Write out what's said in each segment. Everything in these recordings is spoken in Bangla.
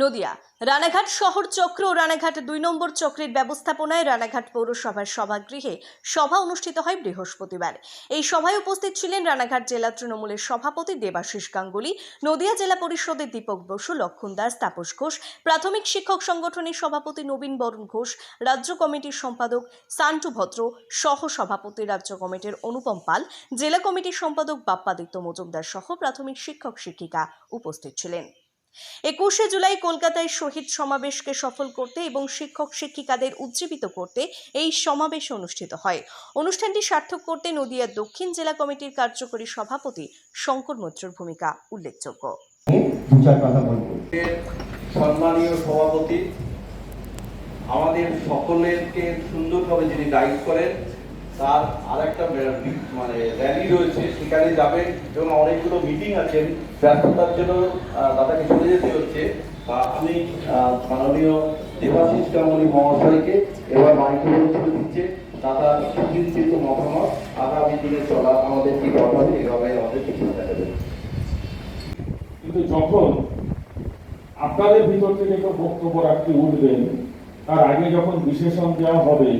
নদিয়া। রানাঘাট শহর চক্র ও রানাঘাট দুই নম্বর চক্রের ব্যবস্থাপনায় রানাঘাট পৌরসভার সভাগৃহে সভা অনুষ্ঠিত হয় বৃহস্পতিবার। এই সভায় উপস্থিত ছিলেন রানাঘাট জেলা তৃণমূলের সভাপতি দেবাশিস গাঙ্গুলি, নদিয়া জেলা পরিষদের দীপক বসু, লক্ষণ দাস, তাপস ঘোষ, প্রাথমিক শিক্ষক সংগঠনের সভাপতি নবীন বরণ ঘোষ, রাজ্য কমিটির সম্পাদক সান্টু ভদ্র, সহ সভাপতি রাজ্য কমিটির অনুপম পাল, জেলা কমিটির সম্পাদক বাপ্পাদিত্য মজুমদার সহ প্রাথমিক শিক্ষক শিক্ষিকা উপস্থিত ছিলেন। একুশে জুলাই কলকাতায় শহীদ সমাবেশকে সফল করতে এবং শিক্ষক শিক্ষিকাদের উজ্জীবিত করতে এই সমাবেশ অনুষ্ঠিত হয়। অনুষ্ঠানটি সার্থক করতে নদিয়া দক্ষিণ জেলা কমিটির কার্যকরী সভাপতি শঙ্কর মৈত্রর ভূমিকা উল্লেখযোগ্য। সম্মানীয় সভাপতি, আমাদের সকলেরকে সুন্দরভাবে যিনি গাইড করেন তার আর একটা মানে র্যালি রয়েছে সেখানে যাবেন এবং অনেকগুলো মিটিং আছেন ব্যস্ততার জন্য দাদাকে চলে যেতে হচ্ছে। আহ, মাননীয় দেবাশিস গাঙ্গুলি মহাশয়কে এবার মাইক্রোফোন তুলে দিচ্ছে দাদা সুচিন্তিত মতামত আগামী দিনে চলা আমাদের কি কথা এভাবে আমাদের দেখাবেন কিন্তু যখন আপনাদের ভিতর থেকে বক্তব্য রাখতে উঠবেন তার আগে যখন বিশেষণ দেওয়া হবে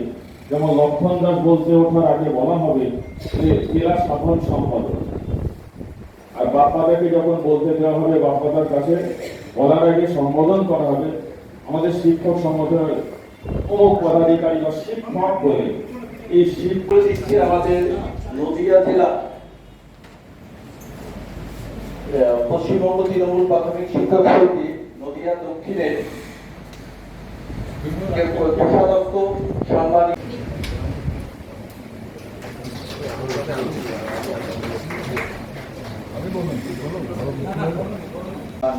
যেমন লক্ষণ দাস বলতে ওঠার আগে বলা হবে যে জেলা সাধারণ সম্পাদক আর বাপ্পাদাকে যখন বলতে দেওয়া হবে, বাপ্পাদার কাছে বলার আগে সম্বোধন করা হবে, আমাদের শিক্ষক সংগঠনের অমুক পদাধিকারী বা শিক্ষক বলে। এই শিক্ষক আমাদের নদিয়া জেলা পশ্চিমবঙ্গ তৃণমূল প্রাথমিক শিক্ষক সমিতি, নদিয়া দক্ষিণের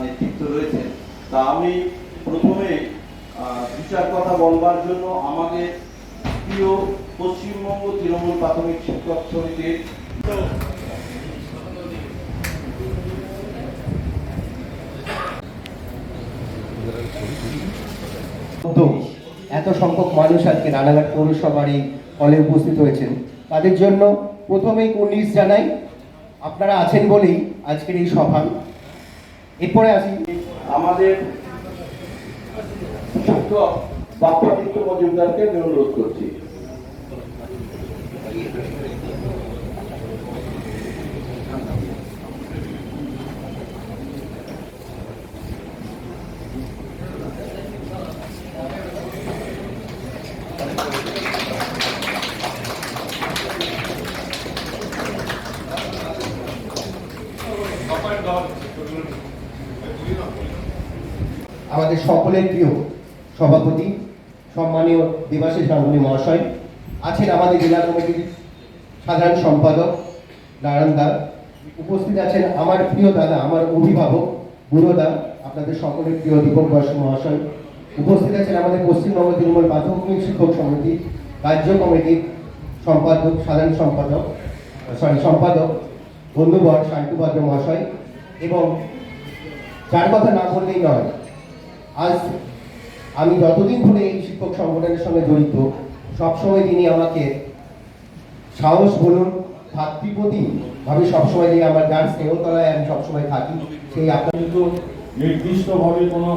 নেতৃত্ব রয়েছেন। তা আমি প্রথমে দু কথা বলবার জন্য প্রিয় পশ্চিমবঙ্গ প্রাথমিক এত সংখ্যক মানুষ আজকে রানাঘাট পৌরসভার এই হলে উপস্থিত হয়েছেন। তাদের জন্য প্রথমেই কুর্নিশ জানাই। আপনারা আছেন বলেই আজকের এই সভা। এরপরে আসি। আমাদের বাপ্পাদিত্য মজুমদারকে আমি অনুরোধ করছি। আমাদের সকলের প্রিয় সভাপতি, সম্মানীয় দেবাশিস গাঙ্গুলি মহাশয়, আছেন আমাদের জেলা কমিটির সাধারণ সম্পাদক নারায়ণ দা। উপস্থিত আছেন আমার প্রিয় দাদা, আমার অভিভাবক গুরুদা আপনাদের সকলের প্রিয় দীপক বসু মহাশয়। উপস্থিত আছেন আমাদের পশ্চিমবঙ্গ তৃণমূল প্রাথমিক শিক্ষক সমিতি, রাজ্য কমিটির সম্পাদক, সাধারণ সম্পাদক সরি সম্পাদক বন্ধুবর শান্তিভদ্র মহাশয় এবং যার কথা না বললেই নয়। আজ আমি যতদিন ধরে এই শিক্ষক সংগঠনের সঙ্গে জড়িত, সবসময় তিনি আমাকে সাহস বলুন ভাবে সবসময় যে আমার যার স্নেহতলায় আমি সবসময় থাকি, সেই আপনার কিন্তু নির্দিষ্টভাবে কোনো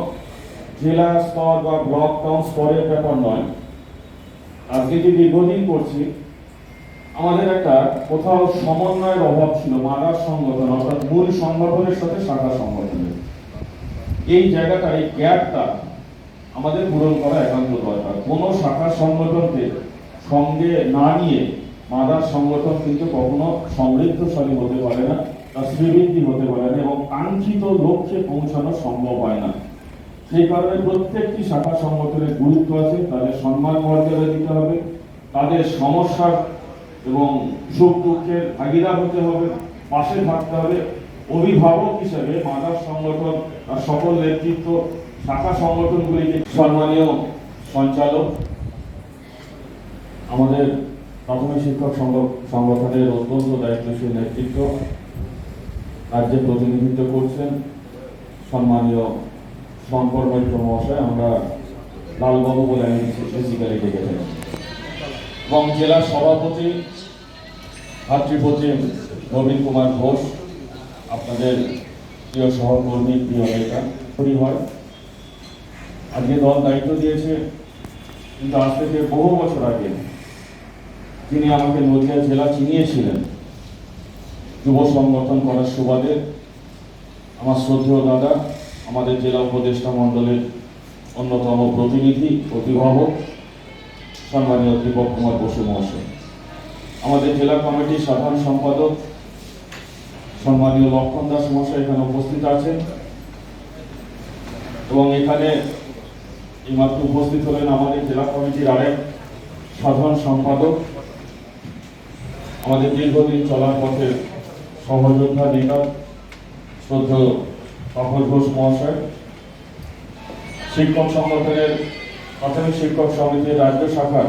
জেলা স্তর বা ব্লক টাউন স্তরের ব্যাপার নয়। আজকে যে দীর্ঘদিন করছি, আমাদের একটা কোথাও সমন্বয়ের অভাব ছিল, মাদার সংগঠন অর্থাৎ মূল সংগঠনের সাথে শাখা সংগঠনের। এই জায়গাটা এই গ্যাপটা আমাদের পূরণ করা একান্ত দরকার। কোনো শাখা সংগঠনকে সঙ্গে না নিয়ে মাদার সংগঠন কিন্তু কখনো সমৃদ্ধশালী হতে পারে না, বা শ্রীবৃদ্ধি হতে পারে না, এবং কাঙ্ক্ষিত লক্ষ্যে পৌঁছানো সম্ভব হয় না। সেই কারণে প্রত্যেকটি শাখা সংগঠনের গুরুত্ব আছে, তাদের সম্মান মর্যাদা দিতে হবে, তাদের সমস্যার এবং সুখ দুঃখের ভাগিদার হতে হবে, পাশে থাকতে হবে অভিভাবক হিসেবে মাদার সংগঠন সকল নেতৃত্ব শাখা সংগঠনগুলিকে সম্মানীয় সঞ্চালক, আমাদের প্রাথমিক শিক্ষক সংগঠনের অত্যন্ত দায়িত্বশীল নেতৃত্ব রাজ্যে প্রতিনিধিত্ব করছেন সম্মানীয় শঙ্কর মৈত্র মহাশয় আমরা লালবাবু বলে আমি ডেকে থাকি এবং জেলা সভাপতি ভাতৃপতি নবীন কুমার ঘোষ আপনাদের প্রিয় সহকর্মী, প্রিয় নেতা তৈরি হয়। আজকে দল দায়িত্ব দিয়েছে, কিন্তু আজ থেকে বহু বছর আগে তিনি আমাকে নদিয়া জেলা চিনিয়েছিলেন, যুব সংগঠন করার সুবাদে আমার শ্রদ্ধেয় দাদা, আমাদের জেলা উপদেষ্টা মণ্ডলের অন্যতম প্রতিনিধি, অভিভাবক, সম্মানীয় দীপক কুমার বসু মহাশয়। আমাদের জেলা কমিটির সাধারণ সম্পাদক সম্মানীয় লক্ষণ দাস মহাশয় এখানে উপস্থিত আছেন। এবং এখানে এইমাত্র উপস্থিত হলেন আমাদের জেলা কমিটির আরেক সাধারণ সম্পাদক। আমাদের দীর্ঘদিন চলার পথে সহযোদ্ধা নেতা শ্রদ্ধেয় ঘোষ মহাশয়, শিক্ষক সংগঠনের প্রাথমিক শিক্ষক সমিতির রাজ্য শাখার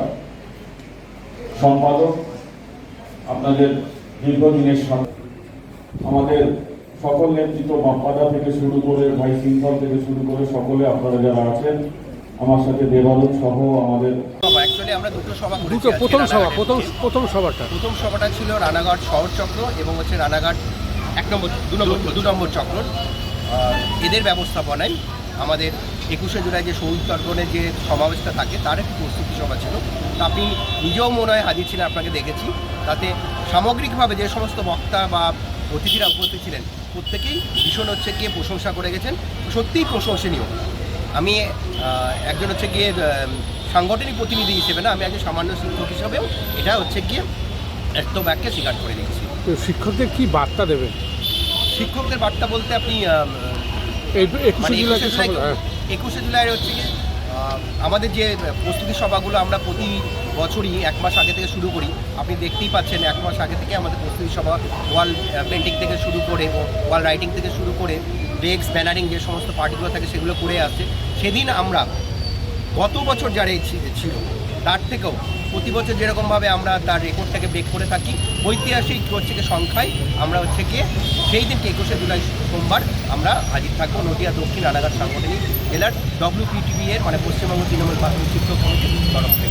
সম্পাদক, আপনাদের দীর্ঘদিনের সাথে আমাদের সকল নেতৃত্ব বাপ্পাদা থেকে শুরু করে ভাই সিংহল থেকে শুরু করে সকলে আপনারা যারা আছেন আমার সাথে দেবালুক সহ আমাদের আমরা দুটো সভা দুটো প্রথম সভা প্রথম প্রথম সভাটা। প্রথম সভাটা ছিল রানাঘাট শহর চক্র এবং হচ্ছে রানাঘাট এক নম্বর দু নম্বর দু নম্বর চক্র। এদের ব্যবস্থাপনায় আমাদের একুশে জুলাই যে শহীদ তর্পণের যে সমাবেশটা থাকে তার একটি প্রস্তুতি সভা ছিল। তা আপনি নিজেও মনে হয় হাজির ছিলেন আপনাকে দেখেছি। তাতে সামগ্রিকভাবে যে সমস্ত বক্তা বা অতিথিরা উপস্থিত ছিলেন প্রত্যেকেই ভীষণ হচ্ছে গিয়ে প্রশংসা করে গেছেন। সত্যিই প্রশংসনীয়। আমি একজন হচ্ছে গিয়ে সাংগঠনিক প্রতিনিধি হিসেবে না আমি একজন সামান্য শিক্ষক হিসেবেও এটা হচ্ছে গিয়ে এত ব্যাগকে স্বীকার করে নিয়েছি। তো শিক্ষকদের কি বার্তা দেবেন? শিক্ষকদের বার্তা বলতে আপনি একুশে জুলাই একুশে জুলাই হচ্ছে গিয়ে আমাদের যে প্রস্তুতি সভাগুলো আমরা প্রতি বছরই এক মাস আগে থেকে শুরু করি। আপনি দেখতেই পাচ্ছেন এক মাস আগে থেকে আমাদের প্রস্তুতি সভা ওয়াল পেন্টিং থেকে শুরু করে ওয়াল রাইটিং থেকে শুরু করে ডেস্ক ব্যানারিং যে সমস্ত পার্টিগুলো থাকে সেগুলো করে আসছে। সেদিন আমরা গত বছর যারা ছিল, তার থেকেও প্রতি বছর যেরকমভাবে আমরা তার রেকর্ডটাকে ব্রেক করে থাকি, ঐতিহাসিক হচ্ছে সংখ্যায় আমরা হচ্ছে গিয়ে সেই দিনকে একুশে জুলাই সোমবার আমরা হাজির থাকব নদীয়া দক্ষিণ রানাঘাট সাংগঠনিক জেলার ডব্লিউপিটিভি এর মানে পশ্চিমবঙ্গ তৃণমূল প্রাথমিক শিক্ষক কমিটির তরফ থেকে।